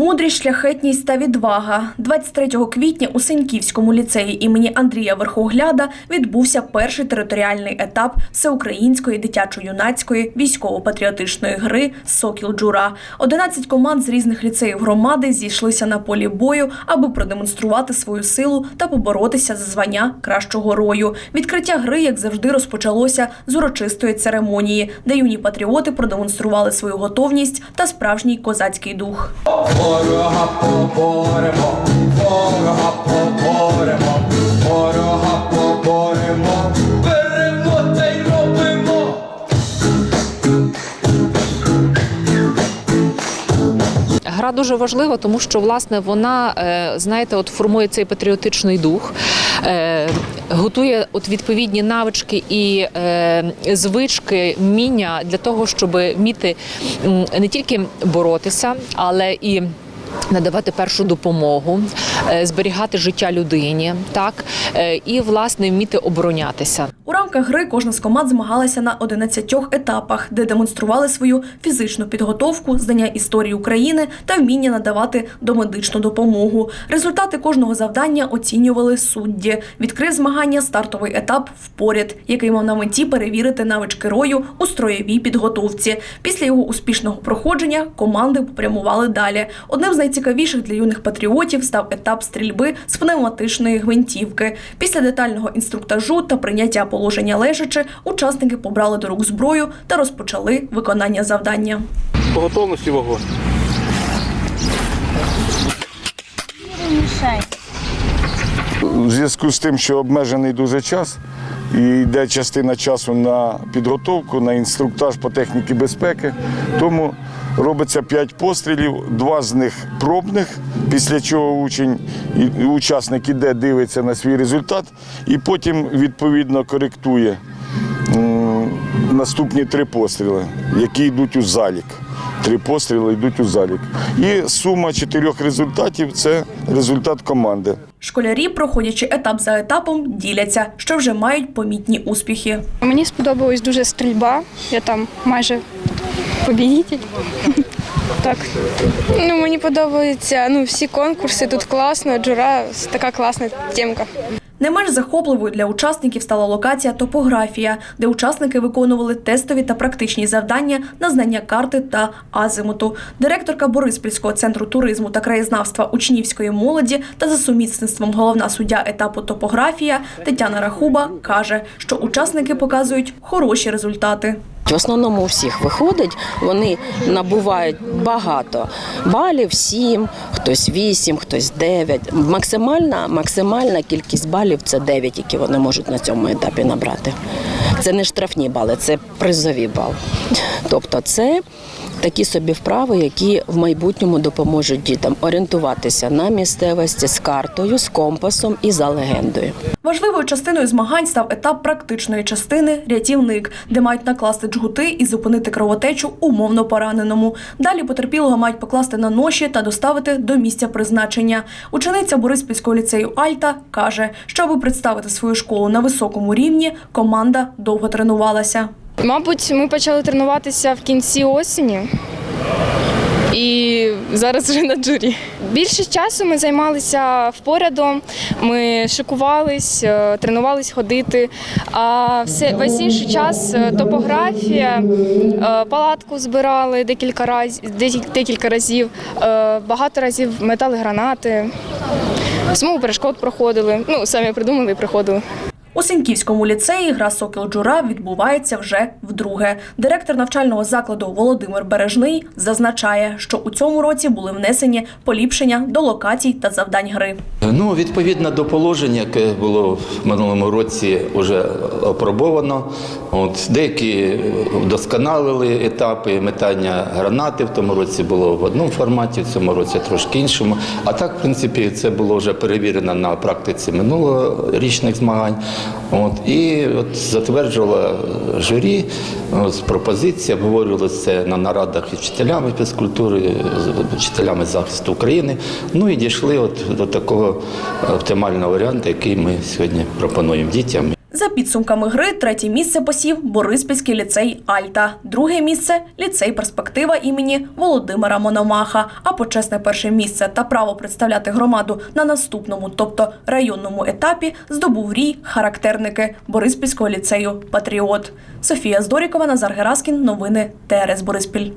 Мудрість, шляхетність та відвага. 23 квітня у Сеньківському ліцеї імені Андрія Верхогляда відбувся перший територіальний етап всеукраїнської дитячо-юнацької військово-патріотичної гри Сокіл Джура. 11 команд з різних ліцеїв громади зійшлися на полі бою, аби продемонструвати свою силу та поборотися за звання кращого рою. Відкриття гри, як завжди, розпочалося з урочистої церемонії, де юні патріоти продемонстрували свою готовність та справжній козацький дух. Ворога поборемо, ворога поборемо, ворога поборемо, Дуже важлива, тому що власне вона, е, знаєте, от формує цей патріотичний дух, е, готує от відповідні навички і е, звички, вміння для того, щоб вміти не тільки боротися, але і Надавати першу допомогу, е, зберігати життя людині, так е, і власне вміти оборонятися. У рамках гри кожна з команд змагалася на 11 етапах, де демонстрували свою фізичну підготовку, знання історії України та вміння надавати домедичну допомогу. Результати кожного завдання оцінювали судді. Відкрив змагання стартовий етап впоряд, який мав на меті перевірити навички рою у строєвій підготовці. Після його успішного проходження команди попрямували далі. Одним з найцікавіших для юних патріотів став етап стрільби з пневматичної гвинтівки. Після детального інструктажу та прийняття положення лежачи, учасники побрали до рук зброю та розпочали виконання завдання. По готовності вогонь. У зв'язку з тим, що обмежений дуже час і йде частина часу на підготовку, на інструктаж по техніці безпеки, тому робиться 5 пострілів, два з них пробних, після чого учень, учасник іде, дивиться на свій результат і потім відповідно коректує наступні три постріли, які йдуть у залік. Три постріли йдуть у залік. І сума чотирьох результатів це результат команди. Школярі, проходячи етап за етапом, діляться, що вже мають помітні успіхи. Мені сподобалась дуже стрільба. Я там майже побідітель. Так. Ну, мені подобаються ну, всі конкурси, тут класно, джура така класна тємка. Не менш захопливою для учасників стала локація топографія, де учасники виконували тестові та практичні завдання на знання карти та азимуту. Директорка Бориспільського центру туризму та краєзнавства учнівської молоді та за сумісництвом головна суддя етапу топографія Тетяна Рахуба каже, що учасники показують хороші результати. В основному у всіх виходить, вони набувають багато балів, 7, хтось 8, хтось 9. Максимальна, максимальна кількість балів це 9, які вони можуть на цьому етапі набрати. Це не штрафні бали, це призові бали. Тобто це такі собі вправи, які в майбутньому допоможуть дітям орієнтуватися на місцевості з картою, з компасом і за легендою. Важливою частиною змагань став етап практичної частини рятівник, де мають накласти джгути і зупинити кровотечу умовно пораненому. Далі потерпілого мають покласти на ноші та доставити до місця призначення. Учениця Бориспільського ліцею Альта каже, що аби представити свою школу на високому рівні, команда довго тренувалася. Мабуть, ми почали тренуватися в кінці осені. І зараз вже на джурі. Більше часу ми займалися впорядом, ми шикувались, е, тренувались ходити. А все, весь інший час е, топографія, е, палатку збирали декілька разів, декілька разів, багато разів метали гранати, смугу перешкод проходили. Ну, самі придумали і приходили. У Сіньківському ліцеї гра Сокіл Джура відбувається вже вдруге. Директор навчального закладу Володимир Бережний зазначає, що у цьому році були внесені поліпшення до локацій та завдань гри. Ну, відповідно до положення, яке було в минулому році вже опробовано. От, деякі вдосконалили етапи метання гранати. В тому році було в одному форматі, в цьому році трошки іншому. А так, в принципі, це було вже перевірено на практиці минулорічних змагань. От, і от затверджувала журі от, пропозиція, обговорювалося це на нарадах із вчителями фізкультури, з вчителями захисту України. Ну і дійшли от до такого оптимального варіанту, який ми сьогодні пропонуємо дітям. За підсумками гри, третє місце посів Бориспільський ліцей Альта, друге місце ліцей Перспектива імені Володимира Мономаха. А почесне перше місце та право представляти громаду на наступному, тобто районному етапі, здобув рій характерники Бориспільського ліцею Патріот. Софія Здорікова, Назар Гераскін. Новини ТРС Бориспіль.